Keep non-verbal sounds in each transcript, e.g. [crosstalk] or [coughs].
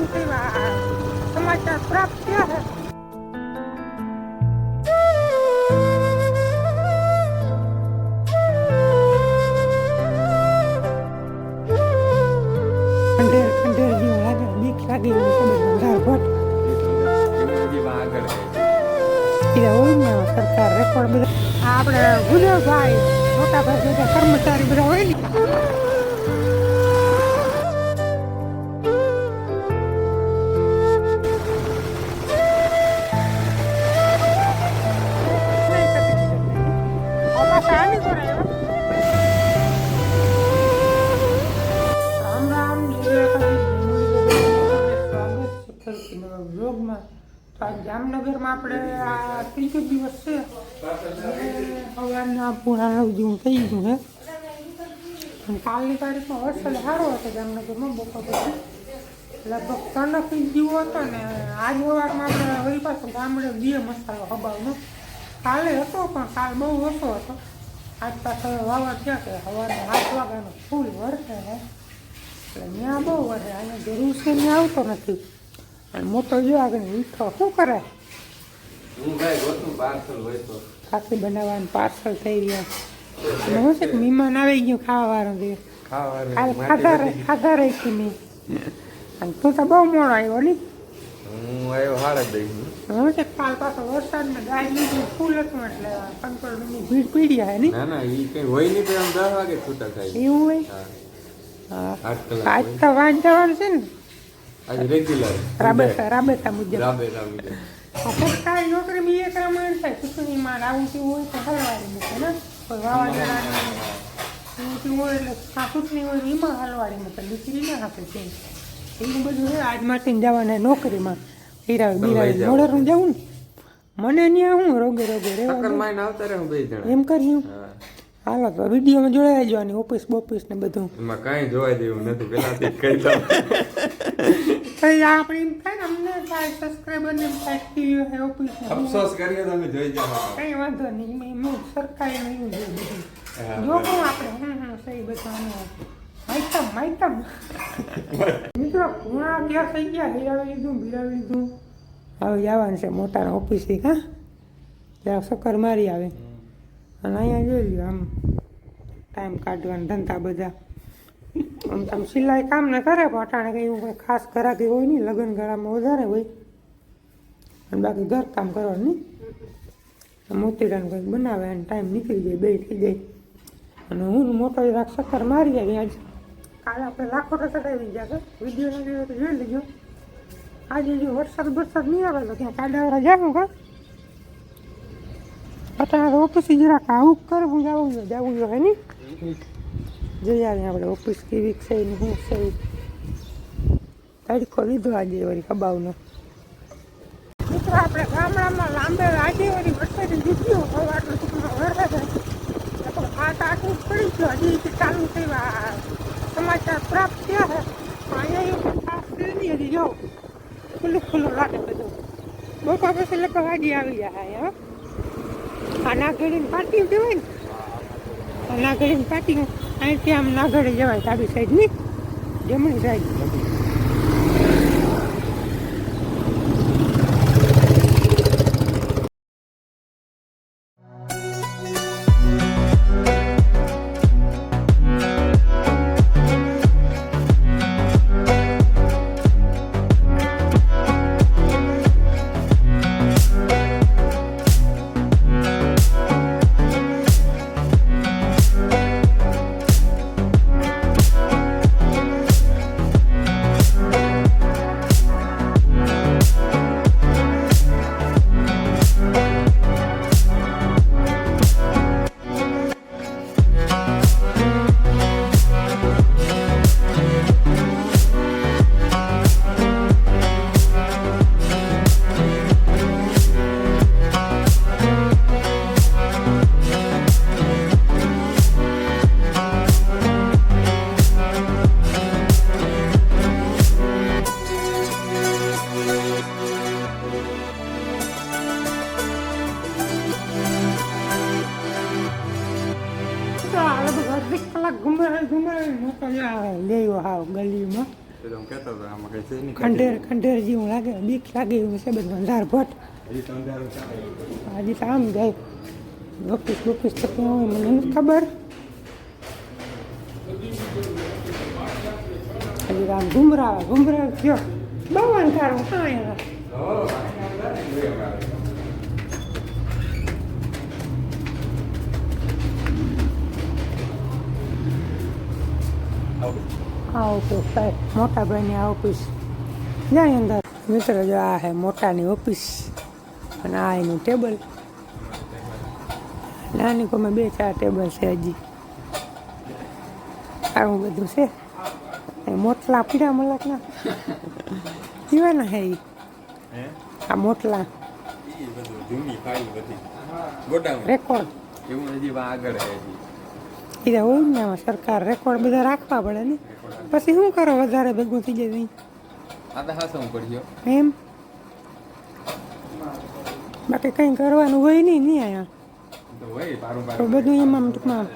ચાલુ થયા સમાચાર પ્રાપ્ત થયા છે ખંડેર ખંડેર જેવું લાગે બીક લાગે એવું ખબર વધારે ભટ એ સરકાર રેકોર્ડ બધા આપણે ગુજરભાઈ મોટા ભાઈ બધા કર્મચારી બધા હોય ને આપણે આ ત્રીજો દિવસ છે. સવારના પૂરા નવ જેવું થઈ ગયું છે. કાલની તારીખમાં વરસાદ સારો હતો જામનગરમાં બપોર. પછી લગભગ ત્રણ ઇંચ જેવો હતો ને આજ સવારમાં આપણે વળી પાછો ગામડે બે મસાલો હબાવનો. કાલે હતો પણ કાલ બહુ ઓછો હતો. આજ પાછો વાવા થયા કે સવારે આઠ વાગ્યાનો ફૂલ વરસે ને એટલે ત્યાં બહુ વધે અને જરૂર છે ત્યાં આવતો નથી. અને મોટો જો આગળ મીઠો શું કરે? ખાખી બનાવવાનું પાર્સલ થઈ ગયા હું છે કે મહેમાન આવી ગયું ખાવાવાળો છે કાલ ખાધા ખાધા રહી મેં અને તું તો બહુ મોડો આવ્યો ને હું છે કાલ પાછો વરસાદમાં ગાય લીધું ફૂલ હતું એટલે કંટ્રોલ રૂમની ભીડ પીડી હે ને. ના ના ઈ કઈ હોય નહીં તો દસ વાગે છૂટા થાય. એવું હોય? હા. હા. આઠ કલાક આજ તો વાંચવાનું છે ને. રાબેતા રાબેતા મુજબ. રાબે રાબે સરકારી નોકરી બી એક પ્રમાણે થાય. ચૂંટણીમાં આવું તેવું હોય તો હલવાડી મૂકે ને. કોઈ વાવાઝોડા એવું તેવું હોય એટલે ચૂંટણી હોય એમાં હલવાડી મૂકે દીકરી ના આપે છે. એવું બધું હોય આજ માટે જવાના નોકરીમાં. હીરાવી બીરાવી મોડરું જવું ને. મને ત્યાં હું રોગે રોગે રહેવા એમ કર્યું હા. હાલો તો વિડીયોમાં જોડાઈ જવાની ઓફિસ બોફિસ ને બધું. એમાં કાંઈ જોવા જેવું નથી પેલાથી જ કહી દઉં. આપણે એમ થાય ને અમને થાય સબસ્ક્રાઈબર ને ટીવી હોય ઓફિસ અફસોસ કરીએ તમે જોઈ જાવ કઈ વાંધો નહીં એમ સરકારી નહીં બધું. જો કહું આપણે હમ હમ સહી બધાનું. માહિતમ માહિતમ મિત્રો પૂણા અગિયાર થઈ ગયા હિરાવી લીધું બિરાવી લીધું. હવે જવાનું છે મોટાના થી હા? ત્યાં ચક્કર મારી આવે. અને અહીંયા જોઈ લ્યો આમ ટાઈમ કાઢવાના ધંધા બધા. આમ તમે સિલાઈ કામ ને કરે, પણ અટાણે કંઈ એવું કંઈ ખાસ કરાતી હોય નહીં, લગ્ન ગાળામાં વધારે હોય. અને બાકી ઘર કામ કરવાનું નહીં. મોતીડાનું કંઈક બનાવે અને ટાઈમ નીકળી જાય બે થઈ જાય. અને હું મોટો જરાક ચક્કર મારી આવી આજે. કાલે આપણે લાખો તો ચડાવી જશે વીડિયો ના જોયો તો જોઈ લેજો. આજે જો વરસાદ વરસાદ નહીં આવે તો ત્યાં કાડાવાળા જાવું કા? અત્યારે ઓફિસે જરાક આવું કરવું જવું જોઈએ જવું જોઈએ ને? જોઈએ જોઈ આપણે ઓફિસ કેવી છે ને શું છે. તડકો લીધો આજે વળી કબાવનો મિત્રો, આપણે ગામડામાં લાંબે આજે વળી વરસાદ દીધું સવારનો ટૂંકમાં વરસાદ આઠ ઇંચ પડી ગયો. હજી ચાલુ થયા સમાચાર પ્રાપ્ત થયા છે. અહીંયા ખાસ નહીં હજી, જો. ખુલ્લું ખુલ્લું લાગે બધું. બપોર પછી લગભગ વાગી આવી જાય હા. નાગડીની પાટી કહેવાય ને? નાગડીની પાટી અહીંથી આમ નાગડી જવાય, ડાબી સાઈડની? જમણી સાઈડ કંઠેર ખંડેર જેવું લાગે બીક લાગે એવું છે બધું અંધાર ભટ હજી તો આમ જાય. ઓફિસ ઓફિસ તો ક્યાં હોય મને નથી ખબર. હજી તો આમ ઘુમરા ઘુમરા થયો. બહુ અંધારું કાંઈ તો આ ઓફિસ સાહેબ મોટા ભાઈની આ ઓફિસ જાય અંદર મિત્રો જો આ છે મોટાની ઓફિસ અને આ એનું ટેબલ નાની કોમે બે ચાર ટેબલ છે હજી. આવું બધું છે. એ મોટલા પીડા મલકના કેવાના [laughs] હે ઈ? હે? આ મોટલા. રેકોર્ડ એવું ને સરકાર રેકોર્ડ બધા રાખવા પડે ને. પછી શું કરો વધારે ભેગું થઈ જાય એમ? બાકી કંઈ કરવાનું હોય નહીં નહીં અહીંયા બધું એમાં ટૂંકમાં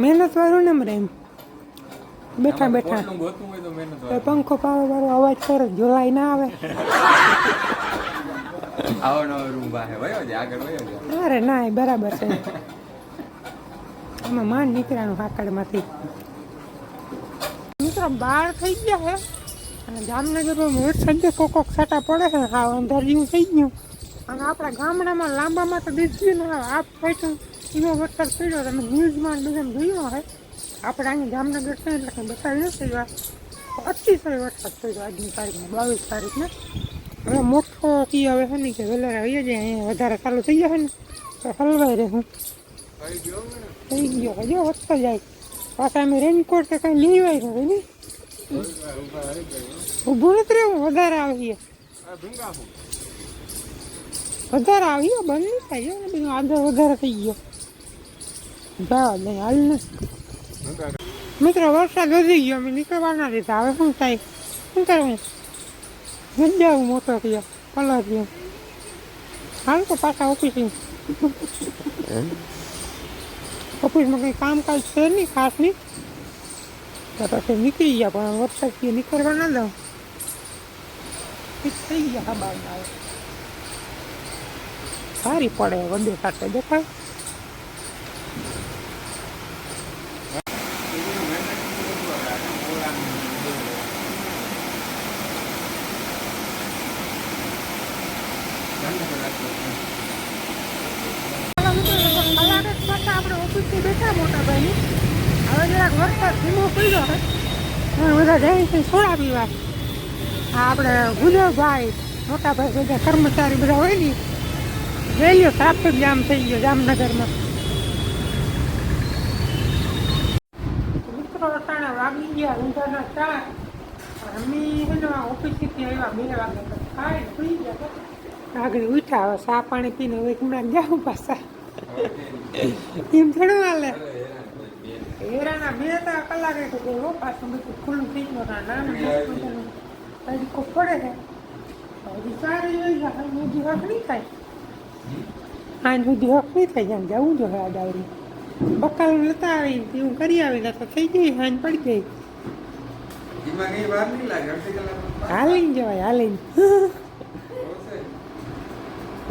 મહેનત વાળું ને એમ. બેઠા બેઠા. પંખો પાવો વાળો અવાજ કરે જોલાઈ ના આવે. અરે ના એ બરાબર છે. એમાં માંડ નીકળ્યાનું હાકડમાંથી. મિત્રો બહાર થઈ ગયા છે અને જામનગરમાં વરસાદ કોક કોક સાટા પડે છે હા અંધારિયું થઈ ગયું. અને આપણા ગામડામાં લાંબામાં તો દીધું ને આ ફાઈટું એનો વરસાદ પડ્યો તમે ન્યૂઝમાં બધા જોયો હે. આપણે અહીં જામનગર છે એટલે કંઈ બતાવી નથી એવા. અતિશય વરસાદ પડ્યો આજની તારીખમાં બાવીસ તારીખને. હવે મોટો કી હવે છે ને કે વેલર આવી જાય અહીંયા વધારે ચાલુ થઈ જશે ને તો હલવાઈ રહે હું. થઈ ગયો હજુ વધતો જાય. પાછા અમે રેનકોટ કે કાંઈ લેવાય નથી ને. ઊભું નથી રહેવું વધારે આવીએ. વધારે આવીએ બંધ નહીં થાય. બધું આગળ વધારે થઈ ગયો. જાઓ નહીં હાલ ને. મિત્રો વરસાદ વધી ગયો અમે નીકળવાના દીધા હવે શું થાય? શું કરવું? નથી જવું મોટો થયો કલર થયો. હાલ તો પાછા ઓફિસે ઓફિસમાં કંઈ કામકાજ છે નહીં ખાસ નહીં? તો પછી નીકળી ગયા, પણ વરસાદથી નીકળવા ના દઉં. થઈ ગયા હા બાર સારી પડે વંદે સાથે દેખાય. આપણે ઓફિસથી બેઠા મોટા ભાઈ હવે જરાક વરસાદ ધીમો પડ્યો હવે બધા જાય છે સોડા પીવા આ આપણે ગુજરભાઈ મોટા ભાઈ બધા કર્મચારી બધા હોય ને, રેલીઓ ટ્રાફિક જામ થઈ ગયો જામનગરમાં. મિત્રો અટાણા વાગી ગયા, ઊંધાના ચાર. અમે છે ને ઓફિસથી આવ્યા, બે વાગે સુઈ ગયા આગળ ઉઠ્યા, હવે ચા પાણી પીને હમણાં જાઉં પાછા. એમ થોડું હાલે. હેરાના બે ત્રણ કલાકે ગયો પાછું બધું ખુલ્લું થઈ ગયું ના હજી તરીકો પડે છે. હજી સારી છે હાલ સુધી હક નહીં થાય. હાલ સુધી હક નહીં થાય જેમ જવું જોઈએ આ ડાવરી બકાલ લેતા આવી એવું કરી આવી તો થઈ ગઈ હાન પડી ગઈ. એમાં હાલીને જવાય હાલીને.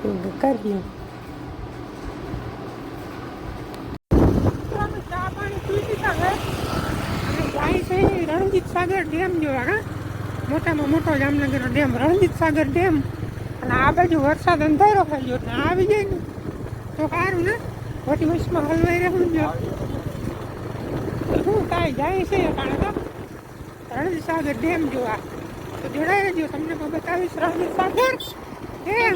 એવું કરીએ ચા પાણી પી લીધા છે અને જાય છે રણજીત સાગર ડેમ જોવા હા? મોટામાં મોટો જામનગરનો ડેમ, રણજીત સાગર ડેમ. અને આ બાજુ વરસાદ અંધારો થઈ ગયો એટલે આવી જાય ને. તો સારું ને? ખોટી વચમાં હલવાઈ રહેવું જો શું કાંઈ જાય છે કારણ તો રણજીત સાગર ડેમ જોવા તો જોડાઈ રહેજો તમને પણ બતાવીશ રણજીત સાગર ડેમ?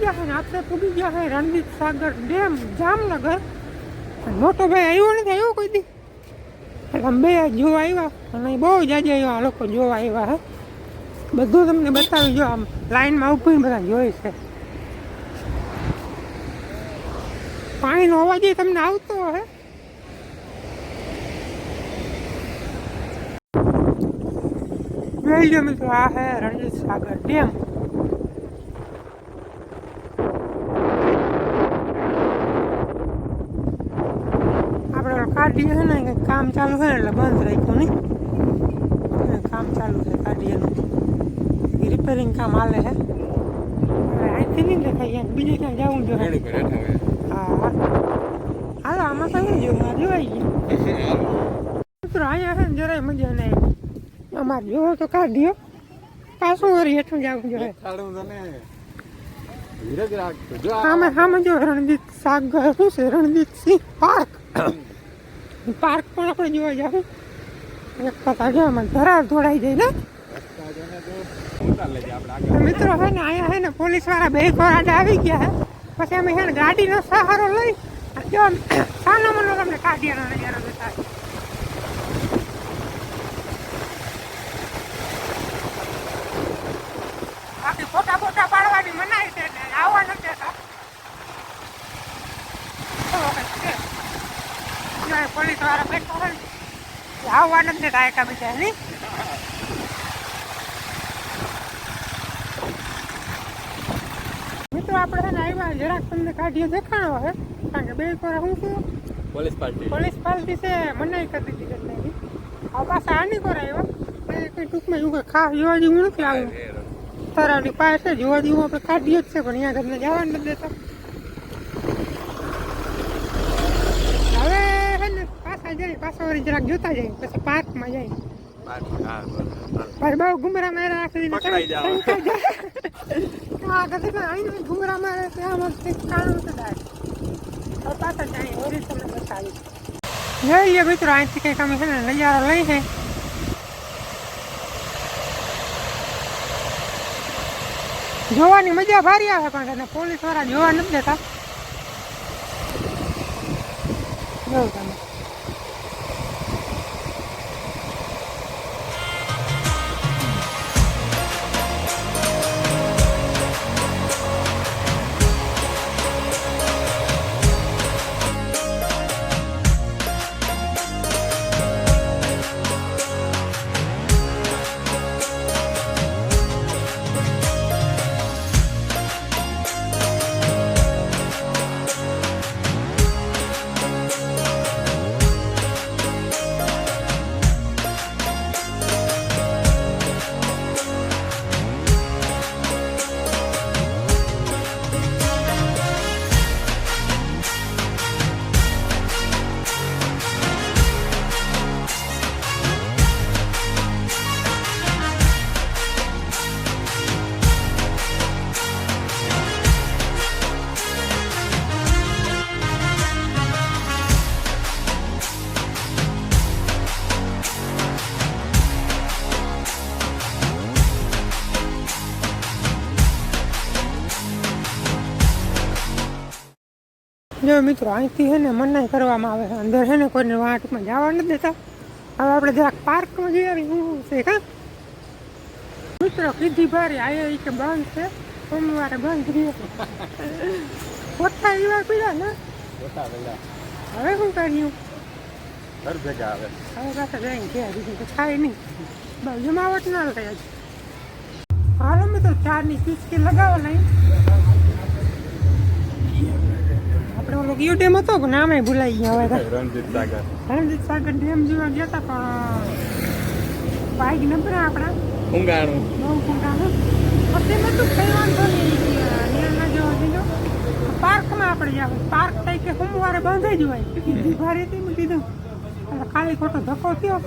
ગયા છે ને આપણે પૂગી ગયા છે રણજીત સાગર ડેમ, જામનગર. મોટો ભાઈ આવ્યો નથી, આવ્યો કોઈ દી? એટલે બે જોવા આવ્યા, અને બહુ જાજા આ લોકો જોવા આવ્યા હે. બધું તમને બતાવી, જો આમ લાઈનમાં ઊભીને બધા જોઈ છે. પાણીનો અવાજ તમને આવતો હે? લો મિત્રો, આ હે રણજીત સાગર ડેમ આપણે ઓલો કાઢીએ છે ને કામ ચાલુ છે એટલે બંધ રાખ્યું નહીં. કામ ચાલુ છે કાઢીએનું રિપેરિંગ કામ હાલે છે. અહીંથી નહીં દેખાય ક્યાંક બીજે ક્યાંક જવું જોઈએ. હા હાલો આમાં કઈ જોવા જોવાઈ ગયું. મિત્રો અહીંયા છે ને જરાય મજા નહીં આવી. અમારે જોવો તો કાઢ્યો પાછું વળી હેઠું જવું જોઈએ. સામે સામે જો રણજીત સાગર શું છે? રણજીત સિંહ પાર્ક. [coughs] પાર્ક પણ આપણે જોવા જાવ એક કથા જો આમાં ધરાર ધોડાઈ જાય મિત્રો છે ને, અહીંયા છે ને પોલીસવાળા આવી ગયા છે પછી અમે છે ને ગાડીનો સહારો લઈ જો સાનો મનો તમને કાઢિયાનો નજારો બતાવે બાકી ફોટા ફોટા પાડવાની મનાઈ છે આવવાનું આવવા નથી દેતા એવો કંઈક છે. જો પોલીસવાળા બેઠો હોય ને, એ આવવા નથી દેતા એકા બીજા નહીં મિત્રો આપણે છે ને આવ્યા જરાક તમને કાઢીએ દેખાણો હે? કારણ કે બે કોરા હું છું. Police party. પોલીસ પાર્ટી છે મનાઈ કરી દીધી એટલે. આ પાછા આની કોરા આવ્યા. એ કંઈ ટૂંકમાં એવું કંઈ ખાસ જોવા જેવું નથી આવું. પાસે જોવા જેવું આપણે કાઢીએ જ છે પણ અહીંયા ઘરને જવા નથી દેતા હવે છે ને પાછા જાય પાછા વળી જરાક જોતા જાય પછી પાર્કમાં જાય. ભાઈ બહુ ઘુમરા મારા કોઈ અહીં ઘુમરા મારે ત્યાં મસ્ત કાણું તો હવે પાછા જાય ઓરી તમને બતાવી જોઈએ મિત્રો અહીંથી કંઈક અમે છે ને નજારો લઈ છે. જોવાની મજા ભારી આવે પણ એને પોલીસવાળા જોવા નથી દેતા. જોઉં તમે જો મિત્રો અહીંથી છે ને મનાઈ કરવામાં આવે છે. અંદર છે ને કોઈને વાંટમાં જવા નથી દેતા. હવે આપણે જરાક પાર્કમાં જઈ આવી હું છે કા મિત્રો કીધી ભારી આયો ઈ કે બંધ છે. સોમવારે બંધ રહ્યો પોતા એવા પીડા ને? હવે શું કર્યું? ઘર ભેગા આવે. હવે પાછા જઈને ગયા બીજું તો થાય નહીં. જમાવટ ના હજી. હાલો મિત્રો ચારની ચીચકી લગાવો નહીં આપણે ઓલો ગયો ડેમ હતો કે નામે ભૂલાઈ ગયા હવે [laughs] રણજીત સાગર. રણજીત સાગર ડેમ જોવા ગયા હતા પણ બાઈક નંબર આપણા. ઊંઘાણું. બહુ ખોટાનું પછી મેં તું કઈ વાંધો નહીં જેવો દીધો પાર્કમાં આપણે જાવ પાર્ક થઈ કે સોમવારે બંધ જ હોય. કીધી ભારી હતી મેં કીધું. એટલે ખાલી ખોટો ધક્કો થયો.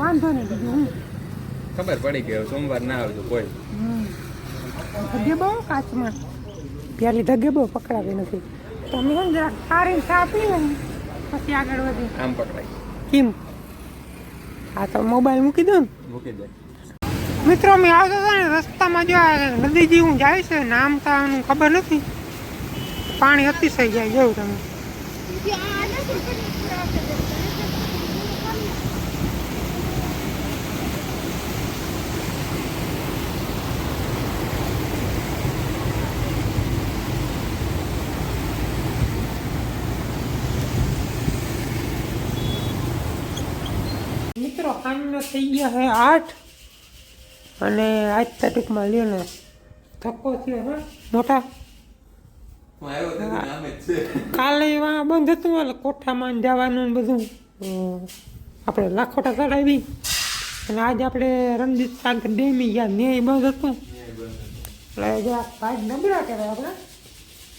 વાંધો નહીં બીજું હું. ખબર પડી કે સોમવાર ના આવજો કોઈ. ધગે બહુ કાચમાં. પેલી ધગે બહુ પકડાવી નથી. તો હું જરાક સારી ચા પીને પછી આગળ વધી. આમ પકડાય. કેમ? હા તો મોબાઈલ મૂકી દો ને. મૂકી દે. મિત્રો મેં આવતા હતા ને રસ્તામાં જો આ નદી જેવું જાય છે નામ આનું ખબર નથી. પાણી અતિશય જાય જેવું તમે મિત્રો સાંજનો થઈ ગયા છે આઠ. અને આજ તારીખમાં લ્યો ને ધક્કો થયો હા મોટા. કાલે એવા બંધ હતું એટલે કોઠામાં જવાનું ને બધું. આપણે લાખોટા ચડાવી. અને આજે આપણે રણજીત સાગર ડેમી ગયા ન્યાય બંધ હતું. એટલે જો આ ભાઈ નબળા કહેવાય આપણે.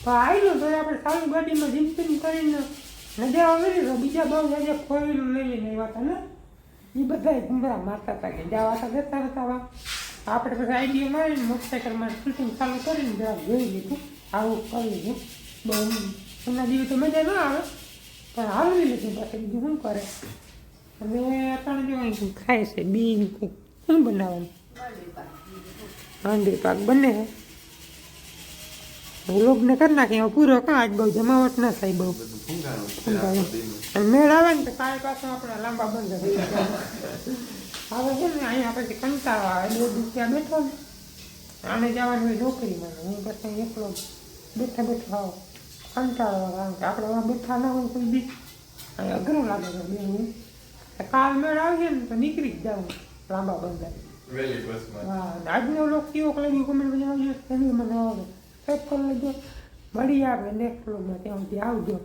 તો આવેલું તો આપણે સારી ગાડીમાં જીમતીમ કરીને નજારો લઈ તો બીજા બહુ આજે ખોયેલું લઈ લઈને આવ્યા હતા ને. એ બધા ઘૂમરા મારતા હતા કે જવા હતા જતા હતા. આપણે બધા આઈડિયા મારીને મોટરસાઇકલમાં શૂટિંગ ચાલુ કરીને જરા જોઈ લીધું. આવું કરી લીધું. બહુ એમના જેવી તો મજા ન આવે. પણ આવડી લીધું પછી બીજું શું કરે? અને અટાણે જો અહીં ખાય છે? બી કંઈક શું બનાવવાનું? હાંડી પાક બને. છે લોગને કરી નાખીએ પૂરો કાં આજ બહુ જમાવટ ના થાય બહુ. મેળ આવે ને તો કાલે પાછો આપણે લાંબા બંધ થઈ હવે છે ને અહીંયા પછી કંટાળો આવે બે દુખ્યા બેઠો ને આને જવાનું હોય નોકરીમાં હું પછી એકલો બેઠા બેઠા આવો. કંટાળો આવે કે આપણે બેઠા ના હોય કોઈ બી. અઘરું લાગે છે બે હું કાલ મેળ આવશે ને તો નીકળી જ જાઉં લાંબા બંધ હા આજનો લોક કેવો કલર કોમેન્ટ આવ્યો એની મને આવે સબ કરી લેજો મળી આવે નેક્સ્ટ વ્લોગમાં ત્યાં સુધી આવજો.